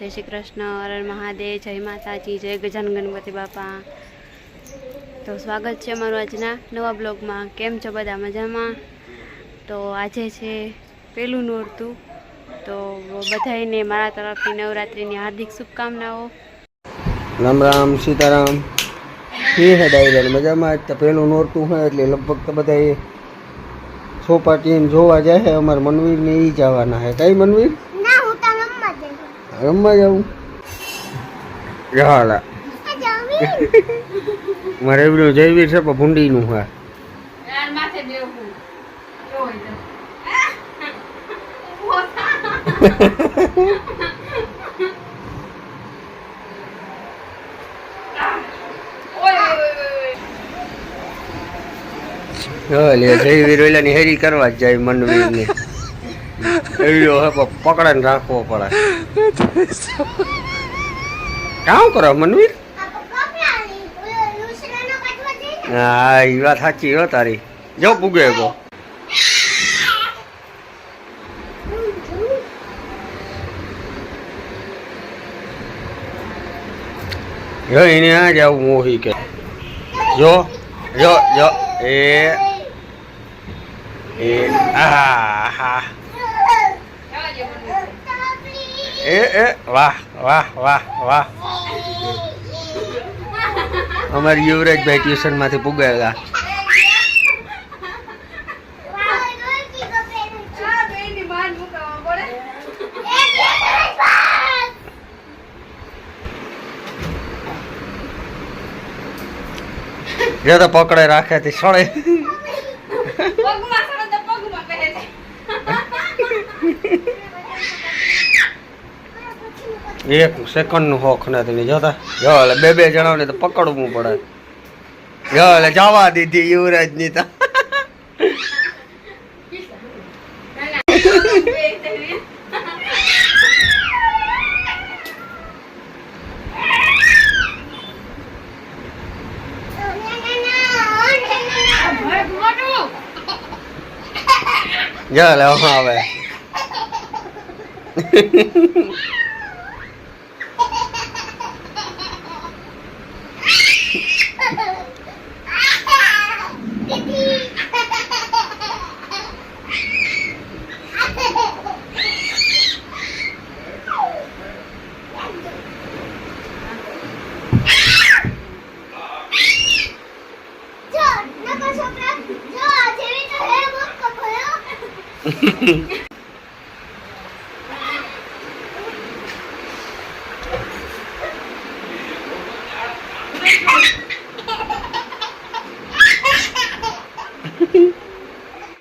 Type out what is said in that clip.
જય શ્રી કૃષ્ણ હરણ મહાદેવ, જય માતાજી, જય ગજાન ગણપતિ બાપા. તો સ્વાગત છે અમારું આજના નવા બ્લોગમાં. કેમ છો બધા? મજામાં? તો આજે છે પહેલું નોરતું. તો બધાને મારા તરફથી નવરાત્રિની હાર્દિક શુભકામનાઓ. રામ રામ, સીતારામ. એ હે ડાયર મજામાં? તો પહેલું નોરતું હોય એટલે લગભગ તો બધા એ સોપાટીને જોવા જાય અમારે મનવીર ને ઈ જવાના હે. કઈ મનવીર ના હું તો રમવા જઈશ રમવા જવું? જવાલા મારે એવડું જયવીર છે, પણ ભૂંડીનું હા, લે, જયવીર ઓલાની હેરી કરવા જ જાય મનવીર ને એવડો હે પણ પકડીને રાખવો પડે કામ કરો મનવીર હા એ વાત સાચી હો તારી જો પૂગે ગો જો એને આ જાવ મોહી કે જો જો જો એ એ આહા હા એ એ, વાહ વાહ વાહ વાહ. અમારી યુવરાજભાઈ ટ્યુશનમાંથી પુગાયેલા. જો તો પકડે રાખે તે સળે એક સેકન્ડ નું હોખ નથી જોતા જો એટલે બે બે જણાને તો પકડવું પડે જો એટલે જવા દીધી યુવરાજ ની તો જો એટલે હવે આવે જો છોકરા. જો જેવી તો હે મુખ ભયો